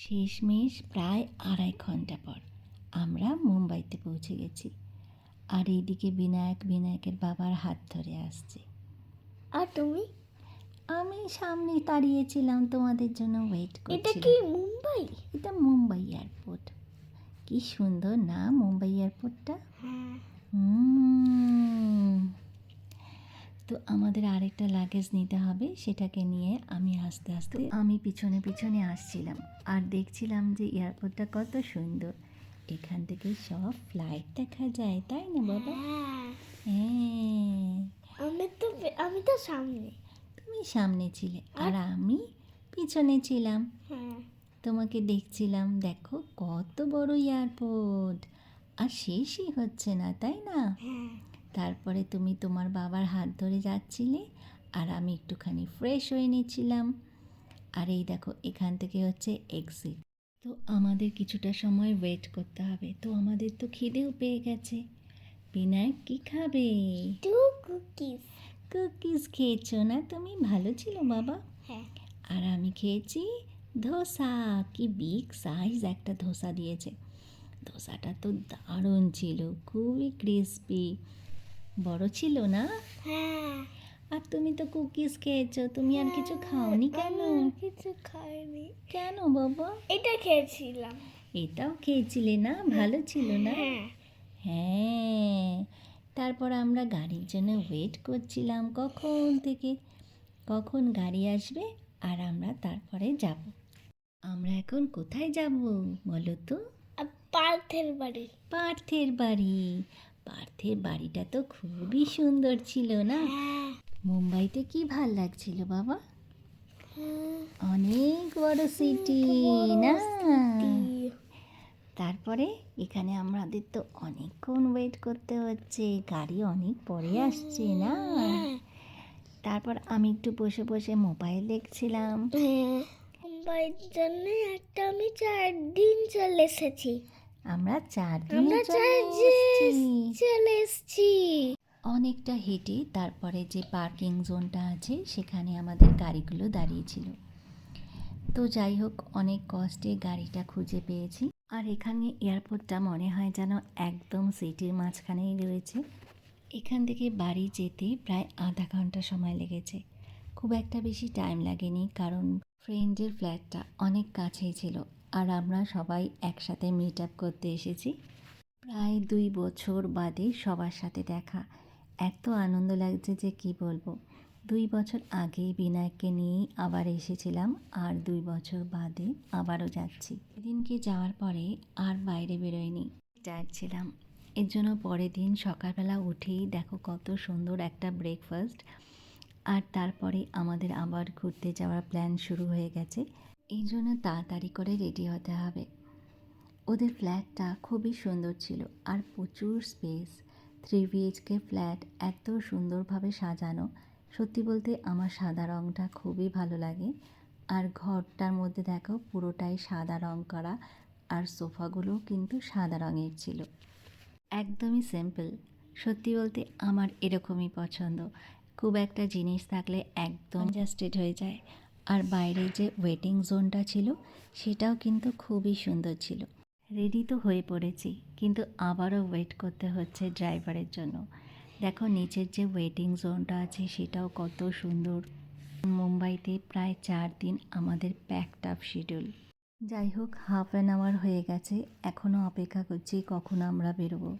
শেষমেশ প্রায় আড়াই ঘণ্টা পর আমরা মুম্বাইতে পৌঁছে গেছি। আর এইদিকে বিনায়ক বিনায়কের বাবার হাত ধরে আসছে। আর তুমি? আমি সামনে দাঁড়িয়েছিলাম তোমাদের জন্য ওয়েট এটা কি মুম্বাই? এটা মুম্বাই এয়ারপোর্ট কি সুন্দর না মুম্বাই এয়ারপোর্টটা হ্যাঁ। হুম। তো আমাদের আরেকটা লাগেজ নিতে হবে সেটাকে নিয়ে আমি আস্তে আস্তে আমি পিছনে পিছনে আসছিলাম আর দেখছিলাম যে এয়ারপোর্টটা কত সুন্দর। এখান থেকে সব ফ্লাইট দেখা যায় তাই না বাবা? হ্যাঁ। আমি তো আমি তো সামনে। তুমি সামনে ছিলে আর আমি পিছনে ছিলাম। হ্যাঁ। তোমাকে দেখছিলাম দেখো কত বড় এয়ারপোর্ট। আর শেষই হচ্ছে না তাই না? হ্যাঁ। তারপরে তুমি তোমার বাবার হাত ধরে যাচ্ছিলে আর আমি একটুখানি ফ্রেশ হয়ে নিচ্ছিলাম। আর এই দেখো এখান থেকে হচ্ছে এক্সিট তো আমাদের কিছুটা সময় ওয়েট করতে হবে। তো আমাদের তো খিদেও পেয়ে গেছে। বিনায়ক কি খাবে? কুকিজ কুকিজ খেয়েছো না? তুমি ভালো ছিল বাবা। হ্যাঁ। আর আমি খেয়েছি ধোসা। কি বিগ সাইজ একটা ধোসা দিয়েছে। ধোসাটা তো দারুণ ছিল খুবই ক্রিসপি বড় ছিল না? হ্যাঁ। আর তুমি তো কুকিজ খেয়েছো তুমি আর কিছু খাওনি কেন? কিছু খাইনি। কেন বাবা? এটা খেয়েছিলাম। এটাও খেয়েছিলে না? ভালো ছিল না? হ্যাঁ। হ্যাঁ। তারপর আমরা গাড়ির জন্য ওয়েট করছিলাম কখন থেকে? কখন গাড়ি আসবে? আর আমরা তারপরে যাব। আমরা এখন কোথায় যাব বলো তো? পার্থের বাড়ি। পার্থের বাড়ি। পার্থের বাড়িটা তো খুবই সুন্দর ছিল না? হ্যাঁ। মুম্বাইতে কি ভালো লাগছিল বাবা? হ্যাঁ। অনেক বড় সিটি না? তারপরে এখানে আমাদের তো অনেকক্ষণ ওয়েট করতে হচ্ছে গাড়ি অনেক পরে আসছে না? হ্যাঁ তারপর আমি একটু বসে বসে মোবাইল দেখছিলাম। হ্যাঁ। মুম্বাইয়ের জন্য একটা আমি চার দিন চলে এসেছি। আমরা চার দিনে চলে চার দিন এসেছি। চলে এসেছি। অনেকটা হেঁটে তারপরে যে পার্কিং জোনটা আছে সেখানে আমাদের গাড়িগুলো দাঁড়িয়েছিল। তো যাই হোক অনেক কষ্টে গাড়িটা খুঁজে পেয়েছি। আর এখানে এয়ারপোর্টটা মনে হয় যেন একদম সিটির মাঝখানেই রয়েছে। এখান থেকে বাড়ি যেতে প্রায় আধা ঘণ্টা সময় লেগেছে। খুব একটা বেশি টাইম লাগেনি কারণ ফ্রেন্ডের ফ্ল্যাটটা অনেক কাছেই ছিল। আর আমরা সবাই একসাথে মিট আপ করতে এসেছি। প্রায় দুই বছর বাদে সবার সাথে দেখা। এত আনন্দ লাগছে যে কি বলব। দুই বছর আগে বিনায়ককে নিয়েই আবার এসেছিলাম আর দুই বছর বাদে আবারও যাচ্ছি। সেদিনকে যাওয়ার পরে আর বাইরে বেরোয়নি। টায়ার্ড ছিলাম এর জন্য পরের দিন সকালবেলা উঠেই দেখো কত সুন্দর একটা ব্রেকফাস্ট আর তারপরে আমাদের আবার ঘুরতে যাওয়ার প্ল্যান শুরু হয়ে গেছে। এই জন্য তাড়াতাড়ি করে রেডি হতে হবে। ওদের ফ্ল্যাটটা খুবই সুন্দর ছিল আর প্রচুর স্পেস থ্রি বিএইচকে ফ্ল্যাট এত সুন্দরভাবে সাজানো। সত্যি বলতে আমার সাদা রঙটা খুবই ভালো লাগে। আর ঘরটার মধ্যে দেখো পুরোটাই সাদা রং করা আর সোফাগুলো কিন্তু সাদা রঙের ছিল। একদমই সিম্পল সত্যি বলতে আমার এরকমই পছন্দ। খুব একটা জিনিস থাকলে একদম জাস্টেড হয়ে যায়। আর বাইরে যে ওয়েটিং জোনটা ছিল সেটাও কিন্তু খুবই সুন্দর ছিল। রেডি তো হয়ে পড়েছি কিন্তু আবারও ওয়েট করতে হচ্ছে ড্রাইভারের জন্য। দেখো নিচের যে ওয়েটিং জোনটা আছে সেটাও কত সুন্দর। মুম্বাইতে প্রায় চার দিন আমাদের প্যাকড আপ শিডিউল যাই হোক হাফ অ্যান আওয়ার হয়ে গেছে এখনও অপেক্ষা করছি কখন আমরা বেরোবো।